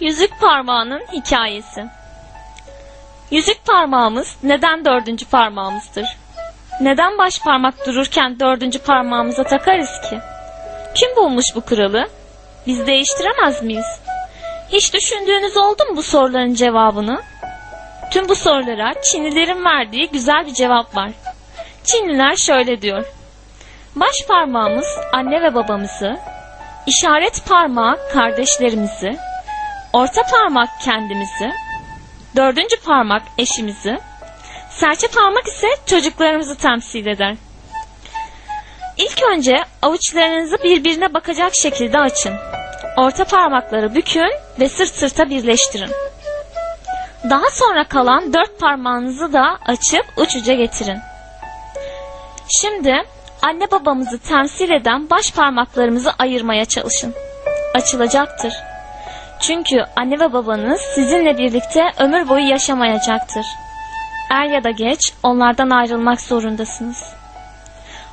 Yüzük parmağının hikayesi. Yüzük parmağımız neden dördüncü parmağımızdır? Neden baş parmak dururken dördüncü parmağımıza takarız ki? Kim bulmuş bu kuralı? Biz değiştiremez miyiz? Hiç düşündüğünüz oldu mu bu soruların cevabını? Tüm bu sorulara Çinlilerin verdiği güzel bir cevap var. Çinliler şöyle diyor. Baş parmağımız anne ve babamızı, işaret parmağı kardeşlerimizi, orta parmak kendimizi, dördüncü parmak eşimizi, serçe parmak ise çocuklarımızı temsil eder. İlk önce avuçlarınızı birbirine bakacak şekilde açın. Orta parmakları bükün ve sırt sırta birleştirin. Daha sonra kalan dört parmağınızı da açıp uç uca getirin. Şimdi anne babamızı temsil eden baş parmaklarımızı ayırmaya çalışın. Açılacaktır. Çünkü anne ve babanız sizinle birlikte ömür boyu yaşamayacaktır. Er ya da geç onlardan ayrılmak zorundasınız.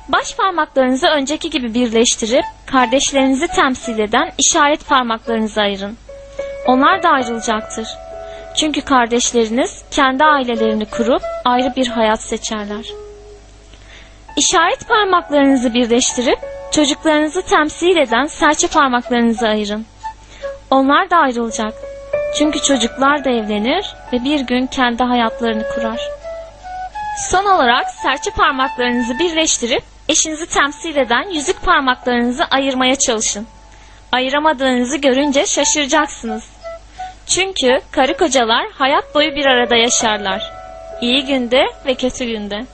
Baş parmaklarınızı önceki gibi birleştirip kardeşlerinizi temsil eden işaret parmaklarınızı ayırın. Onlar da ayrılacaktır. Çünkü kardeşleriniz kendi ailelerini kurup ayrı bir hayat seçerler. İşaret parmaklarınızı birleştirip çocuklarınızı temsil eden serçe parmaklarınızı ayırın. Onlar da ayrılacak. Çünkü çocuklar da evlenir ve bir gün kendi hayatlarını kurar. Son olarak serçe parmaklarınızı birleştirip eşinizi temsil eden yüzük parmaklarınızı ayırmaya çalışın. Ayıramadığınızı görünce şaşıracaksınız. Çünkü karı kocalar hayat boyu bir arada yaşarlar. İyi günde ve kötü günde.